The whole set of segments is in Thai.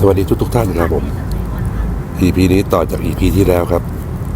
สวัสดีทุกทุกท่านครับผม EP นี้ต่อจาก EP ที่แล้วครับ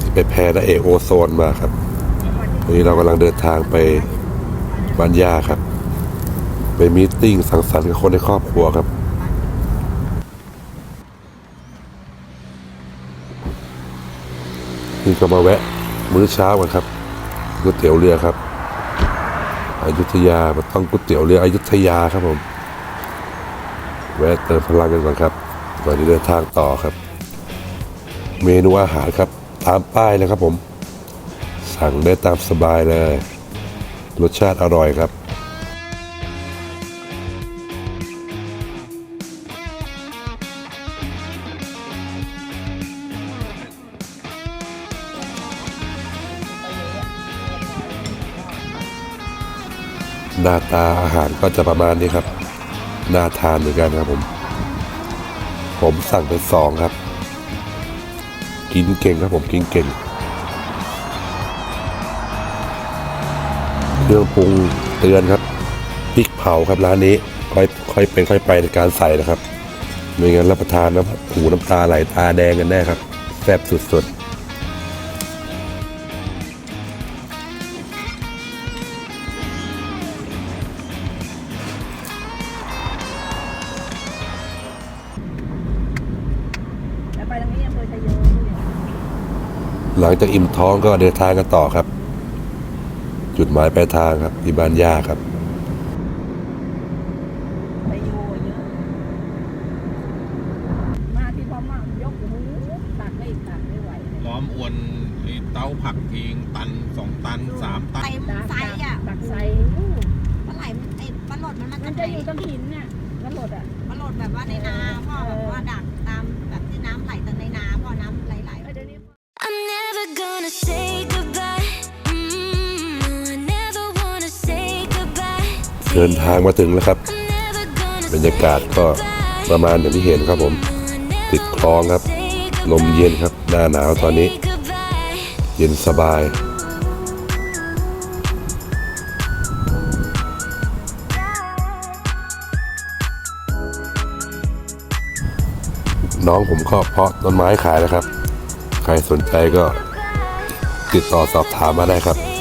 ที่ไปแพรและเอโอโซนมาครับวันนี้เรากำลังเดินทางไปบ้านย่าครับ ไปมีตติ้งสังสรรค์กับคนในครอบครัวครับนี่ก็มาแวะมื้อเช้ากันครับก๋วยเตี๋ยวเรือครับอยุธยามันต้องก๋วยเตี๋ยวเรืออยุธยาครับผม แวะเติมพลังกันก่อนครับก่อนที่เดินทางต่อครับ เมนูอาหารครับตามป้ายเลยครับผม สั่งได้ตามสบายเลย รสชาติอร่อยครับหน้าตาอาหารก็จะประมาณนี้ครับ น่าทานเหมือนกันครับผม ผมสั่งไปสองครับ กินเก่งครับผมกินเก่ง เครื่องปรุงเตือนครับพริกเผาครับร้านนี้ค่อยค่อยเป็นค่อยไปในการใส่นะครับไม่งั้นรับประทานนะหูน้ำตาไหลตาแดงกันแน่ครับแซ่บสุดๆ หลังจากอิ่มท้องก็เดินทางกันต่อครับ จุดหมายปลายทางครับที่บ้านย่าครับชายโยเยอะมาที่พม่ายกหูตักไม่ตักไม่ไหวเลยล้อมอวนไอ้เต้าผักทิ้งตันสองตันสามตันเต็มตักไซอะตักใส่ปลาไหลมันไอ้ปลาหลดมันมันมันจะอยู่ตรงหินเนี่ยแล้วหลดอะปลาหลดแบบว่าในนาพ่อแบบว่าดักตามแบบที่น้ำไหลแต่ในนาพ่อน้ำ เดินทางมาถึงแล้วครับ I'm never gonna บรรยากาศก็ประมาณอย่างที่เห็นครับผม ติดคลองครับ ลมเย็นครับ หน้าหนาวตอนนี้ say goodbye. เย็นสบาย น้องผมก็เพาะต้นไม้ขายแล้วครับ ใครสนใจก็ ติดต่อสอบถามมาได้ครับ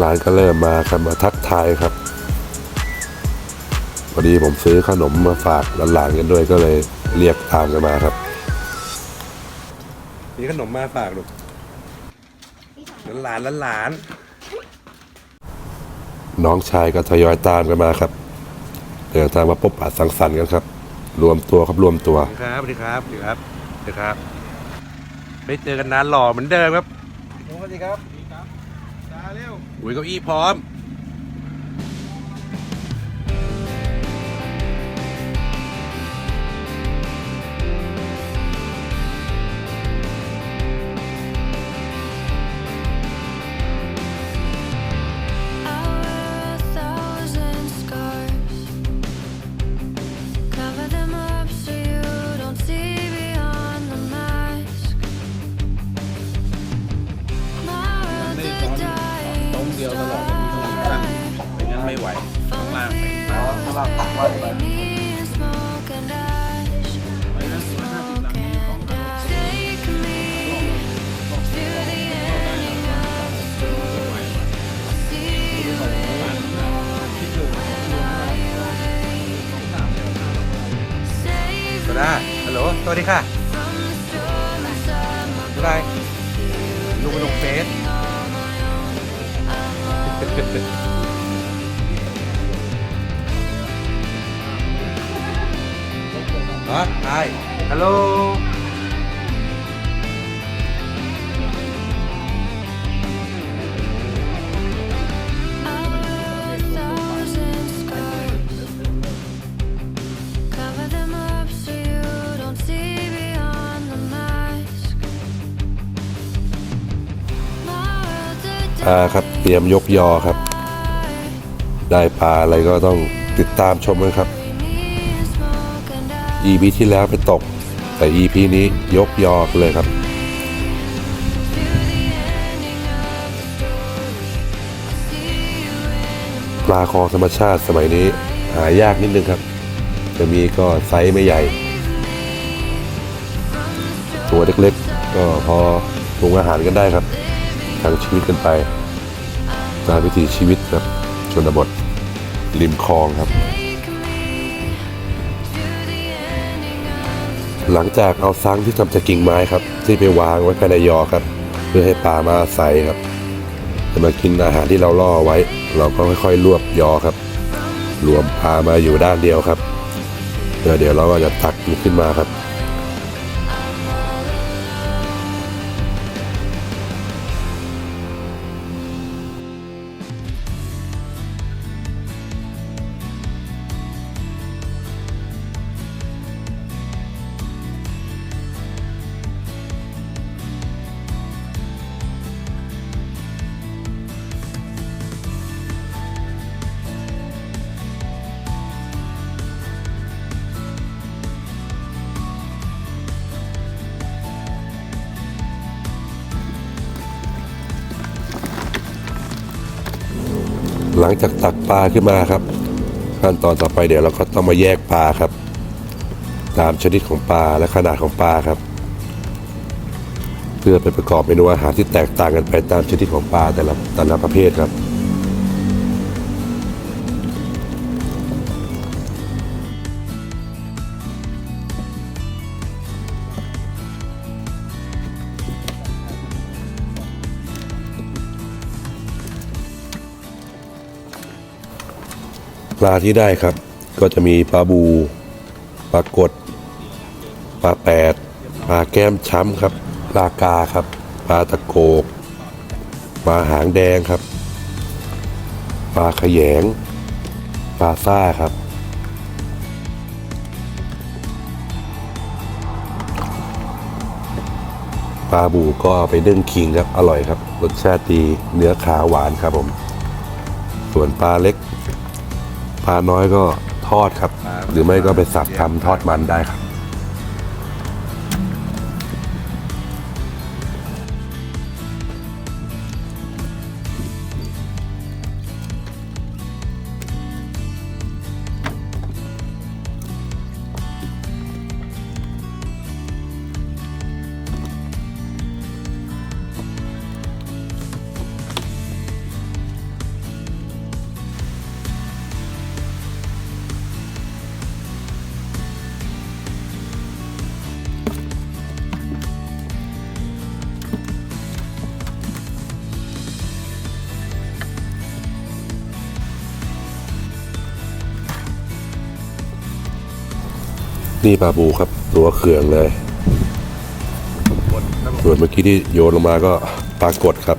หลานๆก็เริ่มมาครับมาทักทายครับพอดีผมซื้อขนมมาฝากหลานๆกันด้วยก็เลยเรียกตามกันมาครับมีขนมมาฝากลูกหลานๆหลานๆน้องชายก็ทยอยตามกันมาครับเดินทางมาพบปะสังสรรค์กันครับ รวมตัวครับรวมตัวครับสวัสดีครับสวัสดีครับสวัสดีครับ ไม่เจอกันนานหล่อเหมือนเดิมครับสวัสดีครับ อุ้ยเก้าอี้พร้อม สวัสดีค่ะ from the storm inside my บ๊ายบายลงไปลงเฟซ on my own. I'm ฮะไอฮัลโหล ปลาครับ เตรียมยกยอครับ ได้ปลาอะไรก็ต้องติดตามชมกันครับ EP ที่แล้วไปตก แต่ EP นี้ยกยอกเลยครับปลาคองธรรมชาติสมัยนี้หายากนิดนึงครับ จะมีก็ไซส์ไม่ใหญ่ ตัวเล็กๆ ก็พอปรุงอาหารกันได้ครับ ทางชีวิตกันไปตามวิถีชีวิตครับชนบทริมคลองครับ หลังจากเอาซังที่ทำจากกิ่งไม้ครับ ที่ไปวางไว้ภายในยอครับ เพื่อให้ปลามาอาศัยครับจะมากินอาหารที่เราล่อไว้ เราก็ค่อยๆรวบยอครับ รวมปลามาอยู่ด้านเดียวครับเดี๋ยวเดี๋ยวเราก็จะตักมันขึ้นมาครับ ลังจากตักปลาขึ้นมาครับ ขั้นตอนต่อไปเดี๋ยวเราก็ต้องมาแยกปลาครับ ตามชนิดของปลาและขนาดของปลาครับ เพื่อไปประกอบเมนูอาหารที่แตกต่างกันไปตามชนิดของปลาแต่ละแต่ละประเภทครับ ปลาที่ได้ครับ ก็จะมีปลาบูปลากดปลาแปดปลาแก้มช้ำครับปลากาครับปลาตะโกกปลาหางแดงครับปลาขยงปลาซ่าครับ ปลาบูก็ไปนึ่งคิงครับ อร่อยครับ รสชาติดีเนื้อขาวหวานครับผม ส่วนปลาเล็ก ปลาน้อยก็ทอดครับ หรือไม่ก็ไปสับทำทอดมันได้ครับ นี่ปลาบูครับ ตัวเขื่องเลย ส่วนเมื่อกี้ที่โยนลงมาก็ปลากดครับ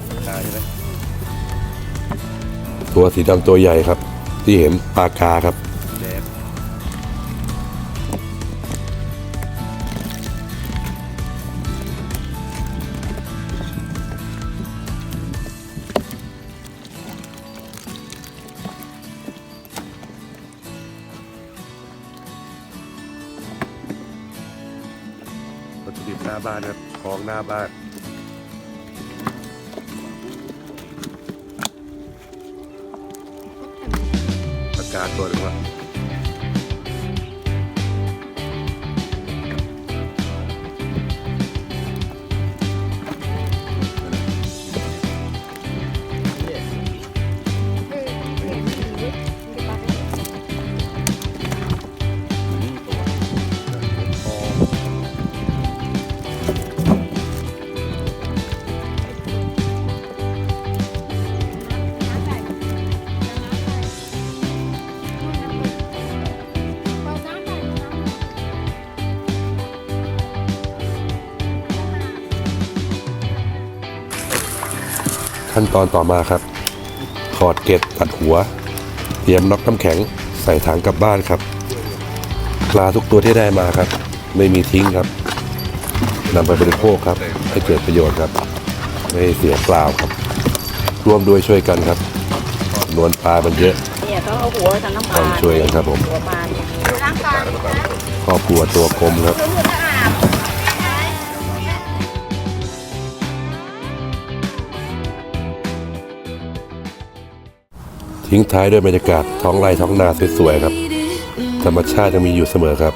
ตัวสีดำตัวใหญ่ครับ ที่เห็นปลากาครับาบ้านครับของหน้าบ้านอากาศตัวหนึงว่า ขั้นตอนต่อมาครับ ขอดเกล็ดตัดหัว เตรียมน็อกน้ำแข็งใส่ถังกลับบ้านครับ ปลาทุกตัวที่ได้มาครับ ไม่มีทิ้งครับนำไปบริโภคครับ ให้เกิดประโยชน์ครับ ไม่ให้เสียเปล่าครับ ร่วมด้วยช่วยกันครับจำนวนปลามันเยอะเนี่ยเขาเอาหัวทางน้ำปลาต้องช่วยกันครับผมหัวปลาเนี่ยครอบครัวตัวกลมครับ ทิ้งท้ายด้วยบรรยากาศท้องไร่ท้องนาสวยๆครับ ธรรมชาติยังมีอยู่เสมอครับ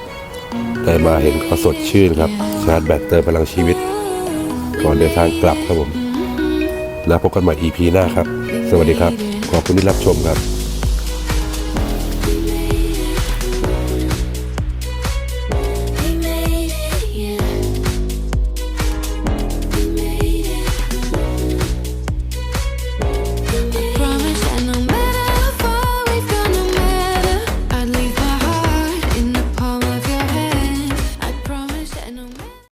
ได้มาเห็นก็สดชื่นครับชาร์จแบตเติมพลังชีวิต ก่อนเดินทางกลับครับผม แล้วพบกันใหม่ EP หน้าครับ สวัสดีครับ ขอบคุณที่รับชมครับ